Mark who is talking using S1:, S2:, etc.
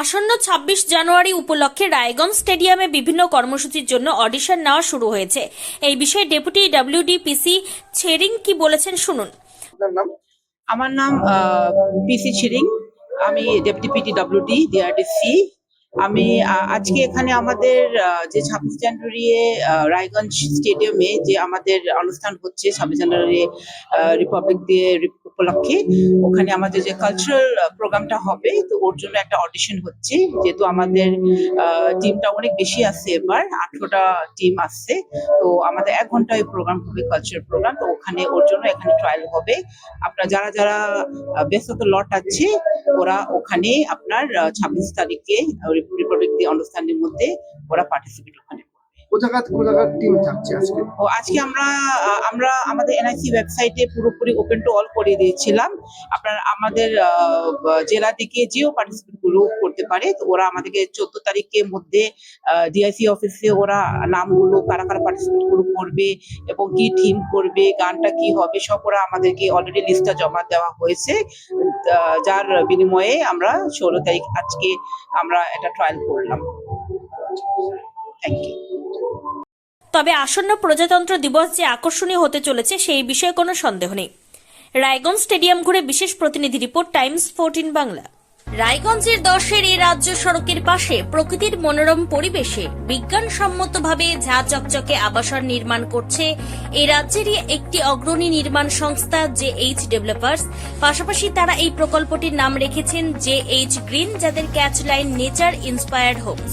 S1: আসন্ন ছাব্বিশ জানুয়ারি উপলক্ষে রায়গঞ্জ স্টেডিয়ামে বিভিন্ন কর্মসূচির জন্য অডিশন নেওয়া শুরু হয়েছে। এই বিষয়ে ডেপুটি ডাব্লিউডিপিসি ছেরিং কি বলেছেন শুনুন।
S2: আপনার নাম?
S3: আমার নাম পিসি ছেরিং। আমি ডেপুটি পিটি ডাব্লিউডি ডিআরডিসি। আমি আজকে এখানে আমাদের যে ছাব্বিশ জানুয়ারি রায়গঞ্জ স্টেডিয়ামে যে আমাদের অনুষ্ঠান হচ্ছে, ছাব্বিশ জানুয়ারি রিপাবলিক ডে উপলক্ষে, ওখানে আমাদের যে কালচারাল প্রোগ্রামটা হবে, তো ওর জন্য একটা অডিশন হচ্ছে, যেহেতু আমাদের টিমটা অনেক বেশি আসছে এবার, আঠেরোটা টিম আসছে, তো আমাদের এক ঘণ্টা ওই প্রোগ্রাম হবে কালচারাল প্রোগ্রাম তো ওখানে ওর জন্য এখানে ট্রায়াল হবে। আপনার যারা যারা ব্যস্তত লট আছে, ওরা ওখানে আপনার ছাব্বিশ তারিখে রিপাবলিক দিয়ে অনুষ্ঠানের মধ্যে ওরা পার্টিসিপেট ওখানে।
S2: কোথাকার কোথাকার টিম থাকছে আজকে।
S3: ও, আজকে আমরা আমরা আমাদের এনআইসি ওয়েবসাইটে পুরোপুরি ওপেন টু অল করে দিয়েছিলাম। আপনার, আমাদের জেলা থেকে যেও পার্টিসিপেটগুলো করতে পারে। তো ওরা আমাদেরকে চোদ্দ তারিখের মধ্যে ডিআইসি অফিসে ওরা নামগুলো, কারা কারা পার্টিসিপেটগুলো করবে এবং কি থিম করবে, গানটা কি হবে, সব ওরা আমাদেরকে অলরেডি লিস্টটা জমা দেওয়া হয়েছে। যার বিনিময়ে আমরা ষোলো তারিখ আজকে আমরা এটা ট্রায়াল করলাম। থ্যাংক ইউ
S1: তবে আসন্ন প্রজাতন্ত্র দিবস যে আকর্ষণীয় হতে চলেছে সেই বিষয়ে কোনো সন্দেহ নেই। রায়গঞ্জ স্টেডিয়াম ঘুরে বিশেষ প্রতিনিধি রিপোর্ট টাইমস ফোরটিন বাংলা। রায়গঞ্জের দশের এই রাজ্য সড়কের পাশে প্রকৃতির মনোরম পরিবেশে বিজ্ঞানসম্মতভাবে ঝা চকচকে আবাসন নির্মাণ করছে এই রাজ্যেরই একটি অগ্রণী নির্মাণ সংস্থা জে এইচ ডেভেলপার্স। পাশাপাশি তারা এই প্রকল্পটির নাম রেখেছেন জে এইচ গ্রিন, যাদের catch line nature inspired homes.